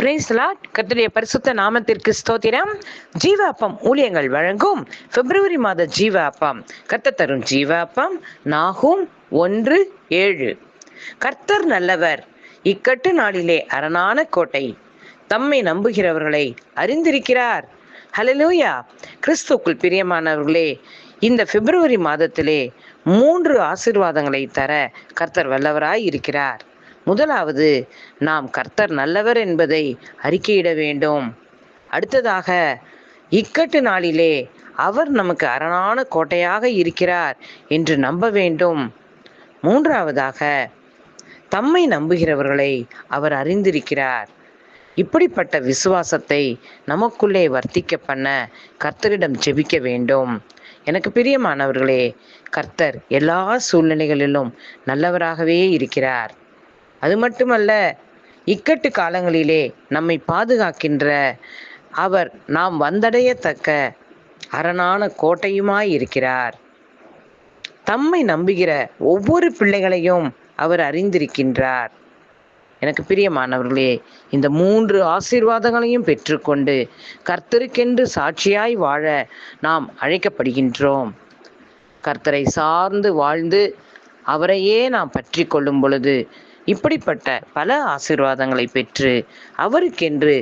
பிரேஸ்லாட் கர்த்தருடைய பரிசுத்த நாமத்திற்கு ஸ்தோத்திரம். ஜீவ அப்பம் ஊழியங்கள் வழங்கும். பிப்ரவரி மாத ஜீவ அப்பம் கர்த்தர் தரும் ஜீவ அப்பம் நாகும் ஒன்று ஏழு. கர்த்தர் நல்லவர். இக்கட்டு நாளிலே அரணான கோட்டை. தம்மை நம்புகிறவர்களை அறிந்திருக்கிறார். ஹலலூயா கிறிஸ்துக்குள் பிரியமானவர்களே இந்த பிப்ரவரி மாதத்திலே மூன்று ஆசிர்வாதங்களை தர கர்த்தர் வல்லவராய் இருக்கிறார். முதலாவது நாம் கர்த்தர் நல்லவர் என்பதை அறிக்கையிட வேண்டும். அடுத்ததாக இக்கட்டு நாளிலே அவர் நமக்கு அரணான கோட்டையாக இருக்கிறார் என்று நம்ப வேண்டும். மூன்றாவதாக தம்மை நம்புகிறவர்களை அவர் அறிந்திருக்கிறார். இப்படிப்பட்ட விசுவாசத்தை நமக்குள்ளே வர்த்திக்க பண்ண கர்த்தரிடம் ஜெபிக்க வேண்டும். எனக்கு பிரியமானவர்களே கர்த்தர் எல்லா சூழ்நிலைகளிலும் நல்லவராகவே இருக்கிறார். அது மட்டுமல்ல இக்கட்டு காலங்களிலே நம்மை பாதுகாக்கின்ற அவர் நாம் வந்தடையத்தக்க அரணான கோட்டையுமாய் இருக்கிறார். தம்மை நம்புகிற ஒவ்வொரு பிள்ளைகளையும் அவர் அறிந்திருக்கின்றார். எனக்கு பிரியமானவர்களே இந்த மூன்று ஆசீர்வாதங்களையும் பெற்றுக்கொண்டு கர்த்தருக்கென்று சாட்சியாய் வாழ நாம் அழைக்கப்படுகின்றோம். கர்த்தரை சார்ந்து வாழ்ந்து அவரையே நாம் பற்றி கொள்ளும் பொழுது இப்படிப்பட்ட பல ஆசிர்வாதங்களை பெற்று அவருக்கென்று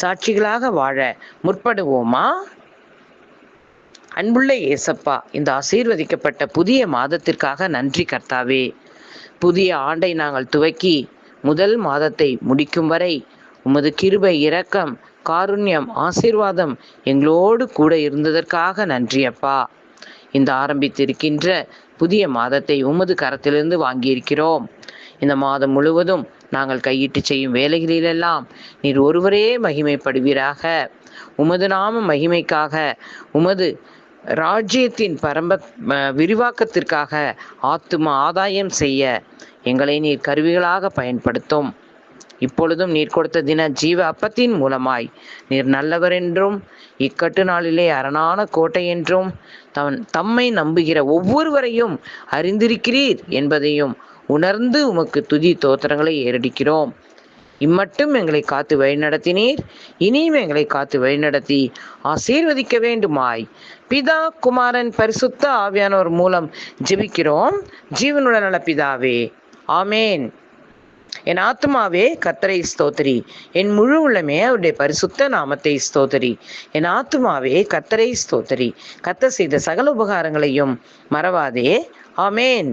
சாட்சிகளாக வாழ முற்படுவோமா? அன்புள்ள ஏசப்பா இந்த ஆசீர்வதிக்கப்பட்ட புதிய மாதத்திற்காக நன்றி கர்த்தாவே. புதிய ஆண்டை நாங்கள் துவக்கி முதல் மாதத்தை முடிக்கும் வரை உமது கிருபை இரக்கம் காருண்யம் ஆசீர்வாதம் எங்களோடு கூட இருந்ததற்காக நன்றி அப்பா. இந்த ஆரம்பித்திருக்கின்ற புதிய மாதத்தை உமது கரத்திலிருந்து வாங்கியிருக்கிறோம். இந்த மாதம் முழுவதும் நாங்கள் கையிட்டு செய்யும் வேலைகளிலெல்லாம் நீர் ஒருவரே மகிமைப்படுவீராக. உமது நாம மகிமைக்காக உமது ராஜ்யத்தின் பரம்ப விரிவாக்கத்திற்காக ஆத்தும ஆதாயம் செய்ய எங்களை நீர் கருவிகளாக பயன்படுத்தும். இப்பொழுதும் நீர் கொடுத்த தின ஜீவ அப்பத்தின் மூலமாய் நீர் நல்லவர் என்றும் இக்கட்டு நாளிலே அரணான கோட்டை என்றும் தன் தம்மை நம்புகிற ஒவ்வொருவரையும் அறிந்திருக்கிறீர் என்பதையும் உணர்ந்து உமக்கு துதி தோத்திரங்களை ஏறடிக்கிறோம். இம்மட்டும் எங்களை காத்து வழிநடத்தினீர். இனியும் எங்களை காத்து வழிநடத்தி ஆசீர்வதிக்க வேண்டுமாய். பிதா குமாரன் பரிசுத்த ஆவியானோர் மூலம் ஜெபிக்கிறோம். ஜீவனுள்ள நல பிதாவே ஆமேன். என் ஆத்மாவே கத்தரை ஸ்தோத்திரி. என் முழு உள்ளமே அவருடைய பரிசுத்த நாமத்தை ஸ்தோத்திரி. என் ஆத்மாவே கத்தரை ஸ்தோத்திரி. கத்த செய்த சகல உபகாரங்களையும் மறவாதே. ஆமேன்.